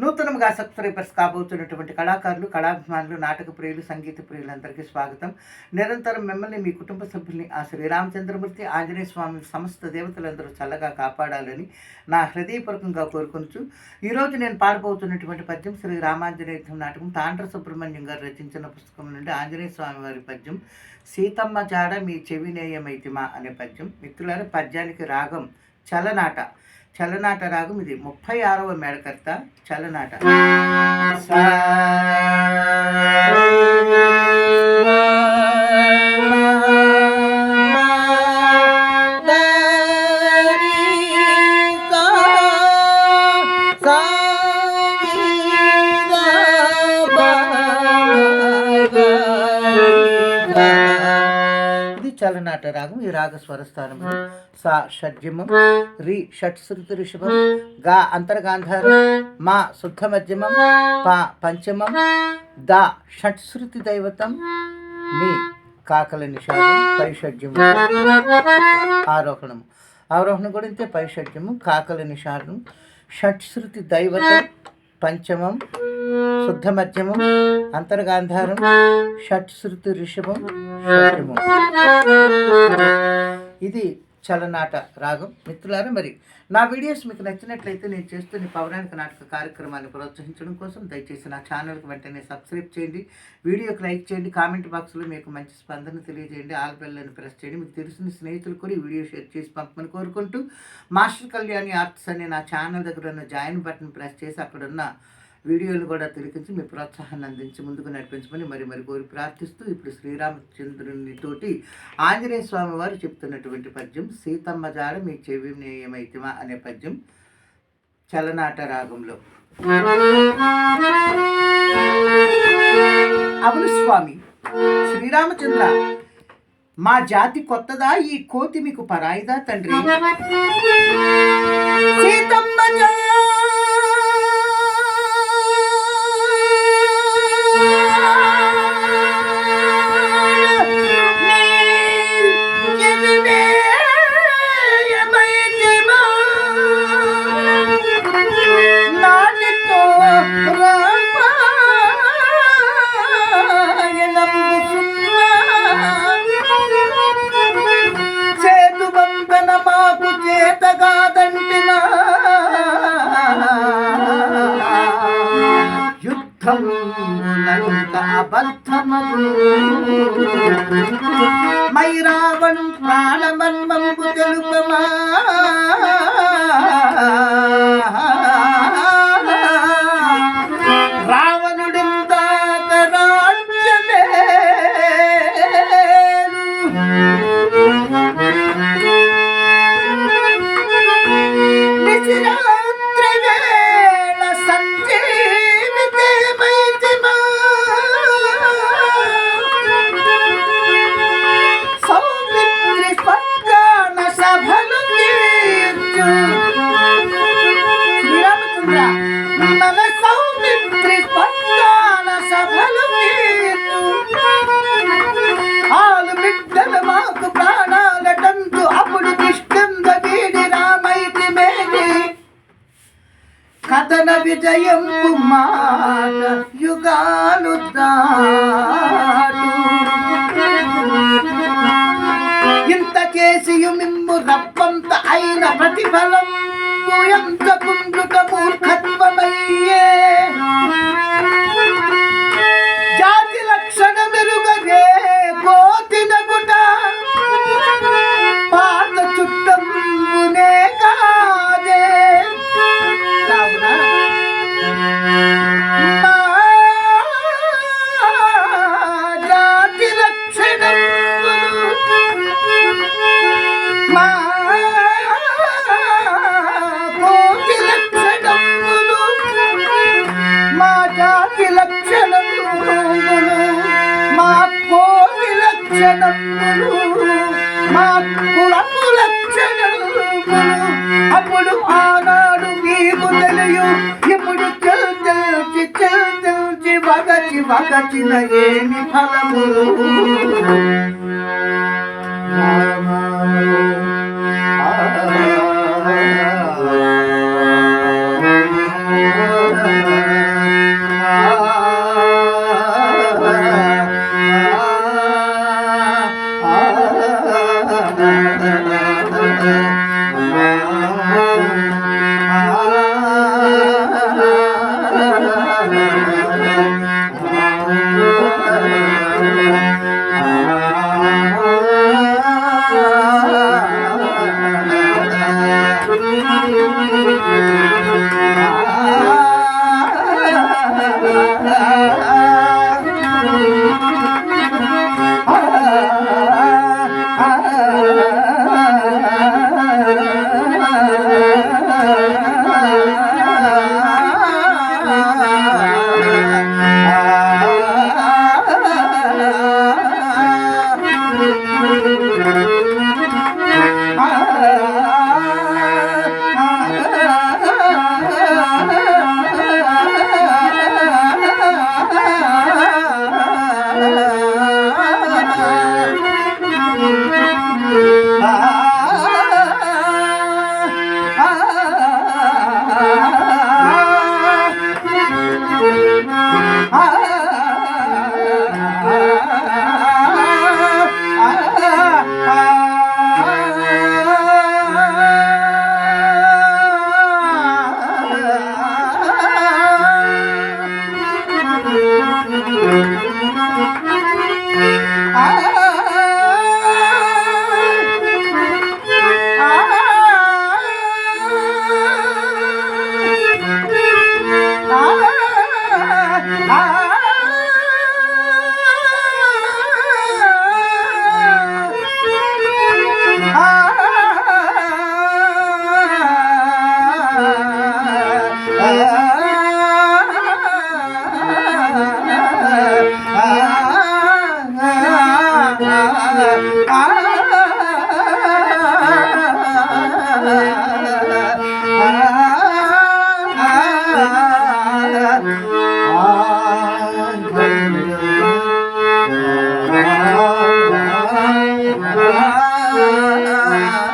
నూతనంగా సబ్స్క్రైబర్స్ కాబోతున్నటువంటి కళాకారులు కళాభిమానులు నాటక ప్రియులు సంగీత ప్రియులందరికీ స్వాగతం. నిరంతరం మిమ్మల్ని మీ కుటుంబ సభ్యుల్ని ఆ శ్రీరామచంద్రమూర్తి ఆంజనేయ స్వామి సమస్త దేవతలందరూ చల్లగా కాపాడాలని నా హృదయపూర్వకంగా కోరుకొనుచు ఈరోజు నేను పాడబోతున్నటువంటి పద్యం శ్రీ రామాంజనేయ నాటకం తాండ్ర సుబ్రహ్మణ్యం గారు రచించిన పుస్తకం నుండి ఆంజనేయ స్వామి వారి పద్యం సీతమ్మ జాడ మీ చెవినేయమైతిమా అనే పద్యం. మిత్రులారా పద్యానికి రాగం చలనాట. చలనాట రాగం ఇది. ముప్పై ఆరవ మేడకర్త చలనాట. చలనాట రాగం ఈ రాగ స్వరస్థానం సా షడ్జమం రి షట్ శృతి ఋషభం గా అంతర్గాంధారం మా శుద్ధ మధ్యమం పా పంచమం దా షట్ శృతి దైవతం మీ కాకల నిషాదం పైషడ్యము ఆరోహణము. ఆరోహణం కూడా ఇంతే పైషడ్యము కాకల నిషాదం షట్శృతి దైవతం పంచమం శుద్ధ మధ్యమం అంతర్గాంధారం షట్శృతి ఋషభం షడ్జమం ఇది చలనాట రాగం. మిత్రులారా మరి నా వీడియోస్ మీకు నచ్చినట్లయితే నేను చేస్తున్న పౌరాణిక నాటక కార్యక్రమాన్ని ప్రోత్సహించడం కోసం దయచేసి నా ఛానల్కి వెంటనే సబ్స్క్రైబ్ చేయండి. వీడియోకి లైక్ చేయండి. కామెంట్ బాక్స్లో మీకు మంచి స్పందన తెలియజేయండి. ఆల్ బెల్లని ప్రెస్ చేయండి. మీకు తెలిసిన స్నేహితులు కూడా ఈ వీడియో షేర్ చేసి పంపమని కోరుకుంటూ మాస్టర్ కళ్యాణి ఆర్ట్స్ అనే నా ఛానల్ దగ్గర ఉన్న జాయిన్ బటన్ ప్రెస్ చేసి అక్కడున్న వీడియోలు కూడా తిరిగించి మీ ప్రోత్సాహాన్ని అందించి ముందుకు నడిపించమని మరి మరి కోరి ప్రార్థిస్తూ ఇప్పుడు శ్రీరామచంద్రుని తోటి ఆంజనేయ స్వామి వారు చెప్తున్నటువంటి పద్యం సీతమ్మ జాడ మీ చెవి నేయమైతిమా అనే పద్యం చలనాట రాగంలో. అవును స్వామి శ్రీరామచంద్ర మా జాతి కొత్తదా ఈ కోతి మీకు పరాయిదా తండ్రి? సీతమ్మ నంత అబద్ధమగు మైరావణ్ ప్రాణమన్మంబు తెలుపమా? విజయం కుమార యుగాలు దాటు. ఇంత చేసి మిమ్ము రప్పంత అయిన ప్రతిఫలం అప్పుడు ఆనాడు మీకు తెలియు ఇప్పుడు చెల్చి చెల్చి వగచి వగచిన ఏమి ఫలములు? ah, ah, ah.